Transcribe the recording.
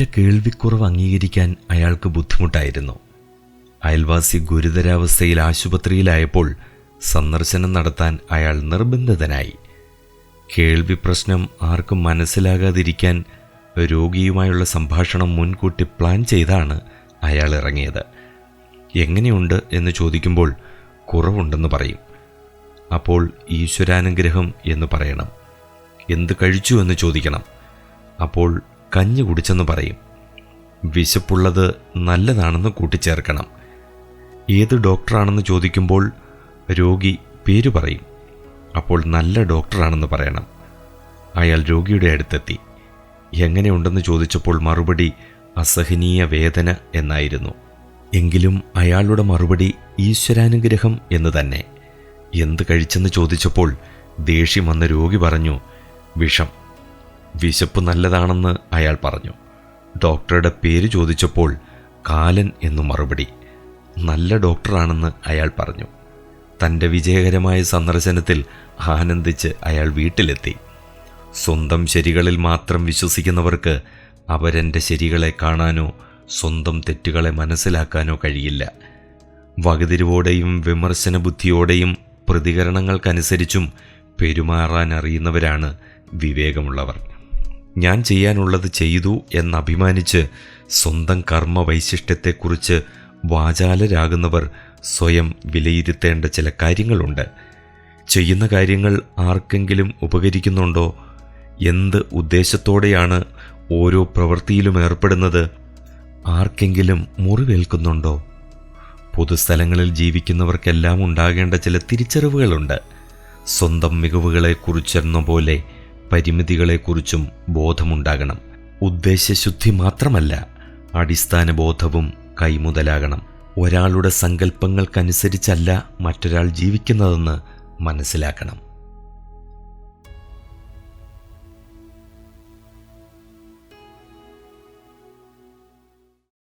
തന്റെ കേൾവിക്കുറവ് അംഗീകരിക്കാൻ അയാൾക്ക് ബുദ്ധിമുട്ടായിരുന്നു. അയൽവാസി ഗുരുതരാവസ്ഥയിൽ ആശുപത്രിയിലായപ്പോൾ സന്ദർശനം നടത്താൻ അയാൾ നിർബന്ധിതനായി. കേൾവി പ്രശ്നം ആർക്കും മനസ്സിലാകാതിരിക്കാൻ രോഗിയുമായുള്ള സംഭാഷണം മുൻകൂട്ടി പ്ലാൻ ചെയ്താണ് അയാൾ ഇറങ്ങിയത്. എങ്ങനെയുണ്ട്? എന്ന് ചോദിക്കുമ്പോൾ കുറവുണ്ടെന്ന് പറയും. അപ്പോൾ ഈശ്വരാനുഗ്രഹം എന്ന് പറയണം. എന്ത് കഴിച്ചു എന്ന് ചോദിക്കണം. അപ്പോൾ കഞ്ഞി കുടിച്ചെന്ന് പറയും. വിശപ്പുള്ളത് നല്ലതാണെന്ന് കൂട്ടിച്ചേർക്കണം. ഏത് ഡോക്ടറാണെന്ന് ചോദിക്കുമ്പോൾ രോഗി പേര് പറയും. അപ്പോൾ നല്ല ഡോക്ടറാണെന്ന് പറയണം. അയാൾ രോഗിയുടെ അടുത്തെത്തി. എങ്ങനെയുണ്ടെന്ന് ചോദിച്ചപ്പോൾ മറുപടി അസഹനീയ വേദന എന്നായിരുന്നു. എങ്കിലും അയാളുടെ മറുപടി ഈശ്വരാനുഗ്രഹം എന്ന് തന്നെ. എന്ത് കഴിച്ചെന്ന് ചോദിച്ചപ്പോൾ ദേഷ്യം വന്ന രോഗി പറഞ്ഞു വിഷം. വിശപ്പ് നല്ലതാണെന്ന് അയാൾ പറഞ്ഞു. ഡോക്ടറുടെ പേര് ചോദിച്ചപ്പോൾ കാലൻ എന്നു മറുപടി. നല്ല ഡോക്ടറാണെന്ന് അയാൾ പറഞ്ഞു. തന്റെ വിജയകരമായ സന്ദർശനത്തിൽ ആനന്ദിച്ച് അയാൾ വീട്ടിലെത്തി. സ്വന്തം ശരികളിൽ മാത്രം വിശ്വസിക്കുന്നവർക്ക് അവരെന്റെ ശരികളെ കാണാനോ സ്വന്തം തെറ്റുകളെ മനസ്സിലാക്കാനോ കഴിയില്ല. വകതിരിവോടെയും വിമർശന ബുദ്ധിയോടെയും പ്രതികരണങ്ങൾക്കനുസരിച്ചും പെരുമാറാൻ അറിയുന്നവരാണ് വിവേകമുള്ളവർ. ഞാൻ ചെയ്യാനുള്ളത് ചെയ്തു എന്നഭിമാനിച്ച് സ്വന്തം കർമ്മ വൈശിഷ്ട്യത്തെക്കുറിച്ച് വാചാലരാകുന്നവർ സ്വയം വിലയിരുത്തേണ്ട ചില കാര്യങ്ങളുണ്ട്. ചെയ്യുന്ന കാര്യങ്ങൾ ആർക്കെങ്കിലും ഉപകരിക്കുന്നുണ്ടോ? എന്ത് ഉദ്ദേശത്തോടെയാണ് ഓരോ പ്രവൃത്തിയിലും ഏർപ്പെടുന്നത്? ആർക്കെങ്കിലും മുറിവേൽക്കുന്നുണ്ടോ? പൊതുസ്ഥലങ്ങളിൽ ജീവിക്കുന്നവർക്കെല്ലാം ഉണ്ടാകേണ്ട ചില തിരിച്ചറിവുകളുണ്ട്. സ്വന്തം മികവുകളെക്കുറിച്ചെന്ന പോലെ പരിമിതികളെക്കുറിച്ചും ബോധമുണ്ടാകണം. ഉദ്ദേശശുദ്ധി മാത്രമല്ല അടിസ്ഥാന ബോധവും കൈമുതലാകണം. ഒരാളുടെ സങ്കല്പങ്ങൾക്കനുസരിച്ചല്ല മറ്റൊരാൾ ജീവിക്കുന്നതെന്ന് മനസ്സിലാക്കണം.